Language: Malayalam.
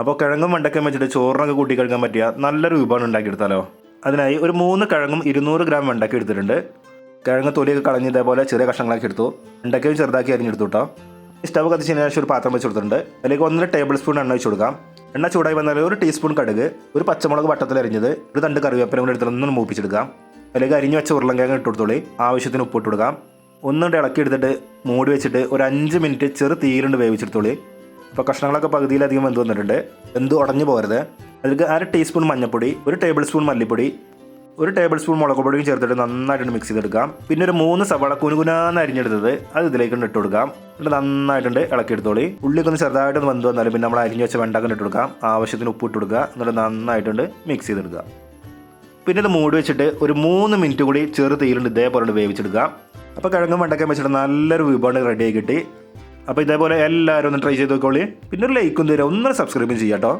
അപ്പോൾ കിഴങ്ങും വെണ്ടക്കയും വെച്ചിട്ട് ചോറിനൊക്കെ കൂട്ടി കഴിക്കാൻ പറ്റിയ നല്ലൊരു വിഭവം ഉണ്ടാക്കിയെടുത്താലോ? അതിനായി ഒരു മൂന്ന് കിഴങ്ങും ഇരുന്നൂറ് ഗ്രാം വെണ്ടക്ക എടുത്തിട്ടുണ്ട്. കിഴങ്ങ് തൊലിയൊക്കെ കളഞ്ഞ് ഇതേപോലെ ചെറിയ കഷ്ണങ്ങളാക്കി എടുത്തു. വെണ്ടക്കയും ചെറുതാക്കി അരിഞ്ഞെടുത്തു കേട്ടോ സ്റ്റവ് കത്തിച്ചതിന് ശേഷം ഒരു പാത്രം വെച്ച് കൊടുത്തിട്ടുണ്ട്. അതിലേക്ക് ഒന്നര ടേബിൾ സ്പൂൺ എണ്ണ വെച്ച് കൊടുക്കാം. എണ്ണ ചൂടായി വന്നാൽ ഒരു ടീസ്പൂൺ കടുക് ഒരു പച്ചമുളക് വട്ടത്തിൽ അരിഞ്ഞത് ഒരു തണ്ട് കറിവേപ്പില കൂടെ എടുത്തിട്ട് ഒന്ന് മൂപ്പിച്ചെടുക്കാം. അതിലേക്ക് അരിഞ്ഞ് വെച്ച ഉരുളങ്കിഴങ്ങ് ഇട്ട് കൊടുത്തോളി. ആവശ്യത്തിന് ഉപ്പ് ഇട്ട് കൊടുക്കാം. ഒന്നുകൊണ്ട് ഇളക്കി എടുത്തിട്ട് മൂടി വെച്ചിട്ട് ഒരു അഞ്ച് മിനിറ്റ് ചെറു തീയിലുണ്ട് വേവിച്ചെടുത്തോളി. അപ്പോൾ കഷ്ണങ്ങളൊക്കെ പകുതിയിലധികം വെന്ത് വന്നിട്ടുണ്ട്. വെന്ത് ഉടഞ്ഞു പോകരുത്. അതിലേക്ക് അര ടീസ്പൂൺ മഞ്ഞൾപ്പൊടി ഒരു ടേബിൾ സ്പൂൺ മല്ലിപ്പൊടി ഒരു ടേബിൾ സ്പൂൺ മുളക് പൊടിയും ചേർത്തിട്ട് നന്നായിട്ട് മിക്സ് ചെയ്തെടുക്കാം. പിന്നെ ഒരു മൂന്ന് സവാള കുനുകുനാന്ന് അരിഞ്ഞെടുത്തത് അത് ഇതിലേക്ക് ഇട്ട് കൊടുക്കാം. എന്നിട്ട് നന്നായിട്ടുണ്ട് ഇളക്കിയെടുത്തോളി. ഉള്ളി ഒന്ന് ചെറുതായിട്ടൊന്ന് വന്ന് വന്നാലും പിന്നെ നമ്മൾ അരിഞ്ഞ് വെച്ച വെണ്ടക്ക ഇട്ട് കൊടുക്കാം. ആവശ്യത്തിന് ഉപ്പ് ഇട്ട് കൊടുക്കുക. എന്നിട്ട് നന്നായിട്ടുണ്ട് മിക്സ് ചെയ്തെടുക്കുക. പിന്നെ ഇത് മൂടി വെച്ചിട്ട് ഒരു മൂന്ന് മിനിറ്റ് കൂടി ചെറു തീയിലുണ്ട് ഇതേപോലെ വേവിച്ചെടുക്കാം. അപ്പോൾ കിഴങ്ങും വെണ്ടക്കാൻ വെച്ചിട്ട് നല്ലൊരു വിഭവം റെഡി ആയി കിട്ടി. അപ്പോൾ ഇതേപോലെ എല്ലാവരും ഒന്ന് ട്രൈ ചെയ്ത് നോക്കോളി പിന്നെ ഒരു ലൈക്കും തരാം. ഒന്നും സബ്സ്ക്രൈബും ചെയ്യാം കേട്ടോ